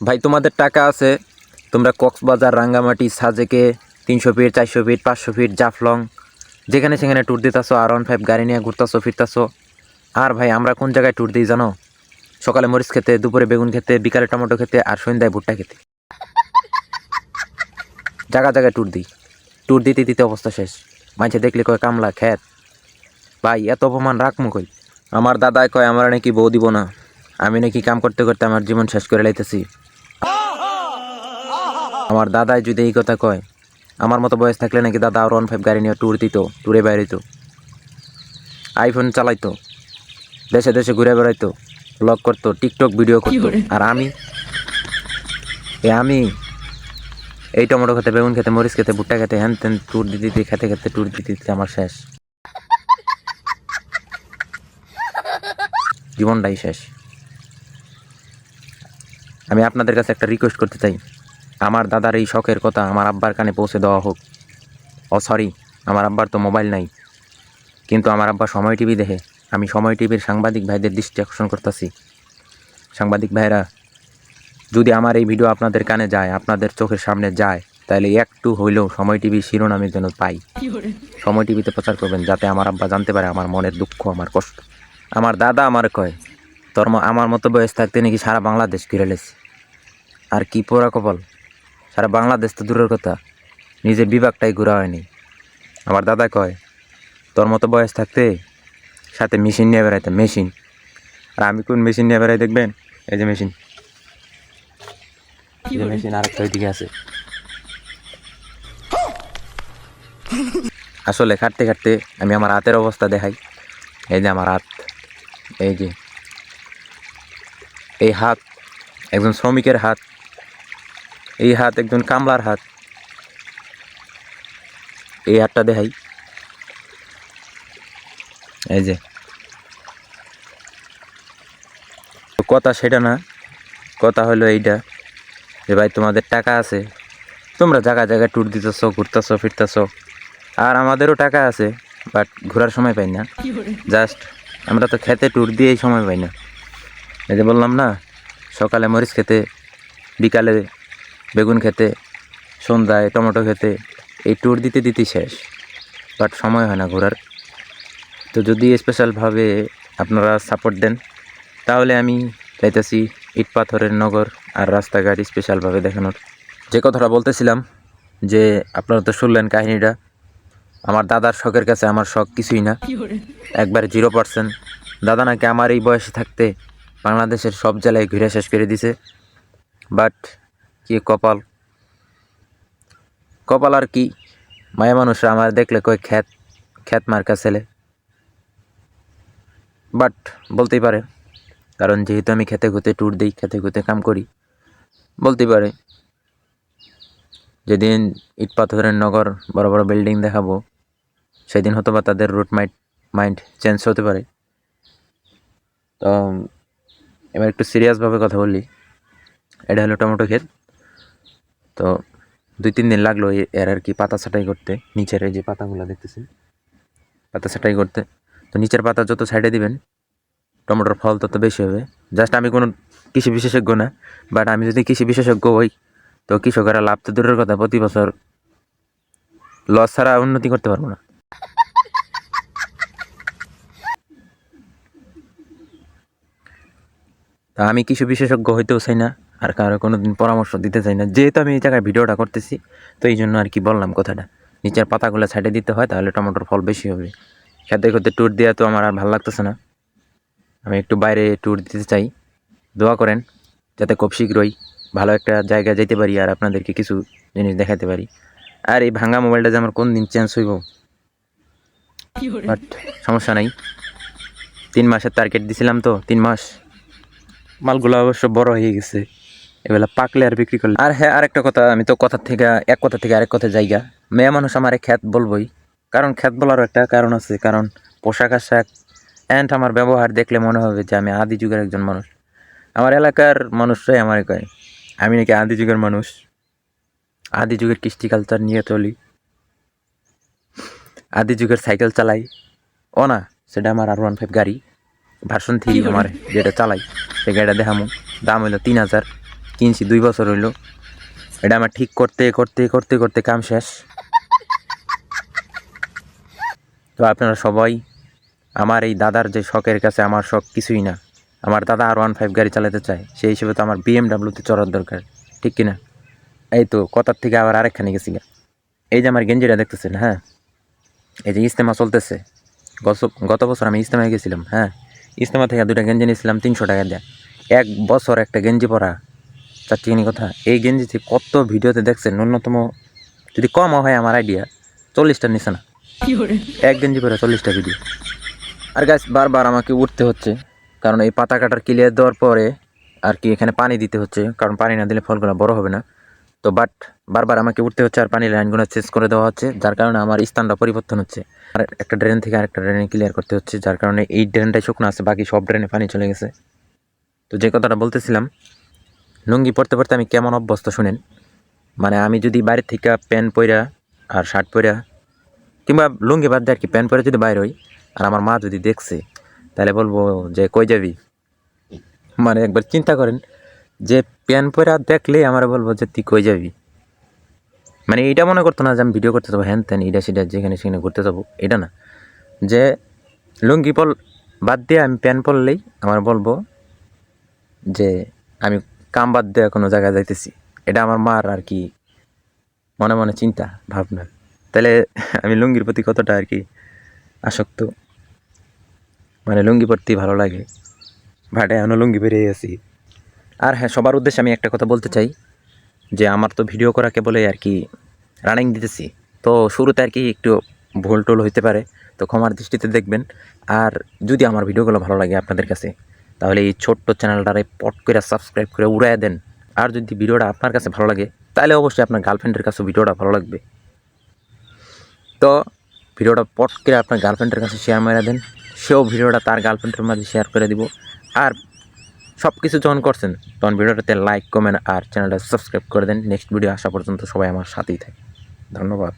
ভাই, তোমাদের টাকা আছে। তোমরা কক্সবাজার, রাঙ্গামাটি, সাজেকে, তিনশো ফিট, চারশো ফিট, পাঁচশো ফিট, জাফলং, যেখানে সেখানে ট্যুর দিতেছো, আর ওয়ান ফাইভ গাড়ি নিয়ে ঘুরতেছো, ফিরতেছো। আর ভাই, আমরা কোন জায়গায় ট্যুর দিই জানো? সকালে মরিচ খেতে, দুপুরে বেগুন খেতে, বিকালে টমেটো খেতে, আর সন্ধ্যায় ভুট্টা খেতে। জায়গা জায়গায় ট্যুর দিই। ট্যুর দিতে দিতে অবস্থা শেষ। মাঝে দেখলে কয় কামলা, খ্যাত। ভাই, এত অপমান রাখমু কই আমার দাদায় কয়, আমার নাকি বউ দিব না। আমি নাকি কাম করতে করতে আমার জীবন শেষ করে লাইতেছি। আমার দাদাই যদি এই কথা কয় আমার মতো বয়স থাকলে নাকি দাদা আর ওয়ান ফাইভ গাড়ি নিয়ে ট্যুর দিত ট্যুরে বেড়াইতো আইফোন চালাইতো দেশে দেশে ঘুরে বেড়াইতো ব্লগ করতো টিকটক ভিডিও করতো। আর আমি এ আমি এই টমেটো খেতে বেগুন খেতে মরিচ খেতে ভুট্টা খেতে হ্যান তেন ট্যুর দিতে দিতে খেতে খেতে ট্যুর দিতে দিতে আমার শেষ। জীবনটাই শেষ। আমি আপনাদের কাছে একটা রিকোয়েস্ট করতে চাই। আমার দাদার এই শখের কথা আমার আব্বার কানে পৌঁছে দেওয়া হোক। ও সরি আমার আব্বার তো মোবাইল নাই। কিন্তু আমার আব্বা সময় টিভি দেখে আমি সময় টিভির সাংবাদিক ভাইদের দৃষ্টি আকর্ষণ করতেছি। সাংবাদিক ভাইরা যদি আমার এই ভিডিও আপনাদের কানে যায় আপনাদের চোখের সামনে যায় তাহলে একটু হইলেও সময় টিভি শিরোনামে যেন পাই। সময় টিভিতে প্রচার করবেন যাতে আমার আব্বা জানতে পারে আমার মনের দুঃখ আমার কষ্ট। আমার দাদা আমার কয় তোর আমার মতো বয়স থাকতে নাকি সারা বাংলাদেশ ঘিরে লেছি আর কি পোড়া কপাল। সারা বাংলাদেশ তো দূরের কথা। নিজের বিভাগটাই ঘোরা হয়নি। আমার দাদা কয়, তোর মতো বয়স থাকতে সাথে মেশিন নিয়ে বেড়াইতাম, মেশিন। আর আমি কোন মেশিন নিয়ে বেড়াই দেখবেন? এই যে মেশিন। মেশিন আরেকটা ওইদিকে আছে। আসলে খাটতে খাটতে আমি আমার হাতের অবস্থা দেখাই। এই যে আমার হাত, এই যে। এই হাত, একজন শ্রমিকের হাত এই হাত একজন কামলার হাত। এই হাতটা দেখাই। এই যে। কথা সেটা না কথা হলো এইটা যে ভাই তোমাদের টাকা আছে তোমরা জায়গা জায়গায় ট্যুর দিতেছো ঘুরতেছো ফিরতেছো আর আমাদেরও টাকা আছে বাট ঘোরার সময় পাই না। জাস্ট আমরা তো খেতে ট্যুর দিয়েই সময় পাই না। এই যে বললাম না সকালে মরিচ খেতে বিকালে বেগুন খেতে সন্ধ্যায় টমেটো খেতে এই ট্যুর দিতে দিতে শেষ। বাট সময় হয় না ঘোরার। তো যদি স্পেশালভাবে আপনারা সাপোর্ট দেন তাহলে আমি চাইতেছি ইট পাথরের নগর আর রাস্তাঘাট স্পেশালভাবে দেখানোর। যে কথাটা বলতেছিলাম যে আপনারা তো শুনলেন কাহিনীটা আমার দাদার শখের কাছে আমার শখ কিছুই না। একবার জিরো পার্সেন্ট দাদা নাকি আমার এই বয়সে থাকতে বাংলাদেশের সব জেলায় ঘুরে শেষ করে দিছে। বাট কি কপাল? কপাল আর কি? মায়া মানুষরা আমার দেখলে কয় খ্যাত খ্যাত মার্কা ছেলে। বাট বলতেই পারে, কারণ যেহেতু আমি খেতে খুঁতে ট্যুর দিই, খেতে খুঁতে কাম করি, বলতেই পারে। যেদিন ইট পাথরের নগর বড় বড় বিল্ডিং দেখাবো, সেদিন হয়তো বা তাদের রুট মাইন্ড মাইন্ড চেঞ্জ হতে পারে। তো, এবার একটু সিরিয়াসভাবে কথা বললি এটা হলো টমেটো ক্ষেত। তো দুই, তিন দিন লাগল এর আর কি পাতা ছাটাই করতে, নিচের এই যে পাতাগুলো দেখতেছেন? পাতা ছাটাই করতে। তো নিচের পাতা যত সাইডে দিবেন, টমেটোর ফল তত বেশি হবে। জাস্ট আমি কোনো কৃষি বিশেষজ্ঞ না, বাট আমি যদি কৃষি বিশেষজ্ঞ হই, তো কৃষকেরা লাভ তো দূরের কথা, প্রতি বছর লস ছাড়া উন্নতি করতে পারব না। তা আমি কিছু বিশেষজ্ঞ হইতেও চাই না আর কারও কোনো দিন পরামর্শ দিতে চাই না। যেহেতু আমি এই জায়গায় ভিডিওটা করতেছি, তো এই জন্য আর কি বললাম কথাটা। নিচের পাতাগুলো সাইডে দিতে হয়, তাহলে টমেটোর ফল বেশি হবে। খেতে খেতে ট্যুর দেওয়া তো আমার আর ভালো লাগতেছে না। আমি একটু বাইরে ট্যুর দিতে চাই। দোয়া করেন, যাতে খুব শীঘ্রই ভালো একটা জায়গায় যেতে পারি আর আপনাদেরকে কিছু জিনিস দেখাতে পারি। আর এই ভাঙা মোবাইলটা যে আমার কোন দিন চেঞ্জ হইব? বাট সমস্যা নাই। তিন মাসের টার্গেট দিছিলাম তো, তিন মাস। মালগুলো অবশ্য বড় হয়ে গেছে। এবেলা পাকলে আর বিক্রি করলে। আর হ্যাঁ আরেকটা কথা আমি তো কথা থেকে এক কথা থেকে আরেক কথা জায়গা মেয়ে মানুষ আমার খ্যাত বলবই। কারণ খ্যাত বলারও একটা কারণ আছে কারণ পোশাক আশাক অ্যান্ড আমার ব্যবহার দেখলে মনে হবে যে আমি আদি যুগের একজন মানুষ। আমার এলাকার মানুষরাই আমার কয় আমি নাকি আদি যুগের মানুষ। আদি যুগের কৃষ্টি কালচার নিয়ে চলি। আদি যুগের সাইকেল চালাই। ও না সেটা আমার আর ওয়ান ফাইভ গাড়ি ভার্সন থ্রি আমার যেটা চালাই। সেই গাড়িটা দেখামো দাম হইল তিন হাজার। কিনছি দুই বছর হইল। এটা আমার ঠিক করতে করতে করতে করতে কাম শেষ। তো আপনারা সবাই, আমার এই দাদার যে শখের কাছে আমার শখ কিছুই না। আমার দাদা আর ওয়ান ফাইভ গাড়ি চালাতে চায়, সেই হিসেবে তো আমার বিএমডাব্লিউতে চড়ার দরকার, ঠিক কিনা? এই তো কথার থেকে আবার আরেকখানে গেছি গা। এই যে আমার গেঞ্জিটা দেখতেছেন হ্যাঁ? এই যে ইস্তেমা চলতেছে। গত বছর আমি ইস্তেমায় গেছিলাম হ্যাঁ? ইস্তেমা থেকে দুটা গেঞ্জি নিয়েছিলাম, তিনশো টাকা দেয়া। এক বছর একটা গেঞ্জি পরা চারটিখানি কথা। এই গেঞ্জিতে কত ভিডিওতে দেখছেন ন্যূনতম যদি কম হয় আমার আইডিয়া চল্লিশটা নিচে না। এক গেঞ্জি পরে চল্লিশটা ভিডিও আর গাছ বারবার আমাকে উঠতে হচ্ছে কারণ এই পাতা কাটার ক্লিয়ার দেওয়ার পরে আর কি এখানে পানি দিতে হচ্ছে কারণ পানি না দিলে ফলগুলো বড় হবে না। তো বাট বারবার আমাকে উঠতে হচ্ছে আর পানি লাইনগুলো চেঞ্জ করে দেওয়া হচ্ছে যার কারণে আমার স্থানটা পরিবর্তন হচ্ছে। আর একটা ড্রেন থেকে আরেকটা ড্রেনে ক্লিয়ার করতে হচ্ছে যার কারণে এই ড্রেনটাই শুকনো আছে বাকি সব ড্রেনে পানি চলে গেছে। তো যে কথাটা বলতেছিলাম লুঙ্গি পরতে পরতে আমি কেমন অভ্যস্ত শুনেন? মানে আমি যদি বাইরে থেকে প্যান্ট পইরা আর শার্ট পইরা কিংবা লুঙ্গি বাদ দিয়ে আর কি প্যান্ট পরে যদি বাইরে হই আর আমার মা যদি দেখছে, তাহলে বলব যে কই যাবি? মানে একবার চিন্তা করেন যে প্যান্ট পরা দেখলে আমার বলব যে তুই কই যাবি? মানে এটা মনে করতো না যে আমি ভিডিও করতে যাব, হ্যান ত্যান, এটা সেটা, যেখানে সেখানে ঘুরতে যাব, এটা না। যে লুঙ্গি পল বাদ দিয়ে আমি প্যান্ট পরলেই আমার বলব যে আমি কাম বাদ দিয়ে কোনো জায়গায় যাইতেছি। এটা আমার মার আর কি মনে মনে চিন্তা, ভাবনা। তাহলে আমি লুঙ্গির প্রতি কতটা আর কি আসক্ত? মানে লুঙ্গি পরতেই ভালো লাগে। ভাটে এখনও লুঙ্গি বেরিয়ে আছি। আর হ্যাঁ সবার উদ্দেশ্যে আমি একটা কথা বলতে চাই, যে আমার তো ভিডিও করাকে বলে আর কি রানিং দিতেছি। তো শুরুতে আর কি একটু ভুল টুল হইতে পারে, তো ক্ষমার দৃষ্টিতে দেখবেন। আর যদি আমার ভিডিওগুলো ভালো লাগে আপনাদের কাছে তাহলে এই ছোট্ট চ্যানেলটারে পট করে সাবস্ক্রাইব করে উড়াই দেন। আর যদি ভিডিওটা আপনার কাছে ভালো লাগে, তাহলে অবশ্যই আপনার গার্লফ্রেন্ডের কাছে ভিডিওটা ভালো লাগবে। তো ভিডিওটা পট করে আপনার গার্লফ্রেন্ডের কাছে শেয়ার মেরে দেন, সেও ভিডিওটা তার গার্লফ্রেন্ডের মাঝে শেয়ার করে দিব। আর সব কিছু যখন করছেন, তখন ভিডিওটাতে লাইক কমেন্ট আর চ্যানেলটা সাবস্ক্রাইব করে দেন। নেক্সট ভিডিও আসা পর্যন্ত সবাই আমার সাথেই থাকে। ধন্যবাদ।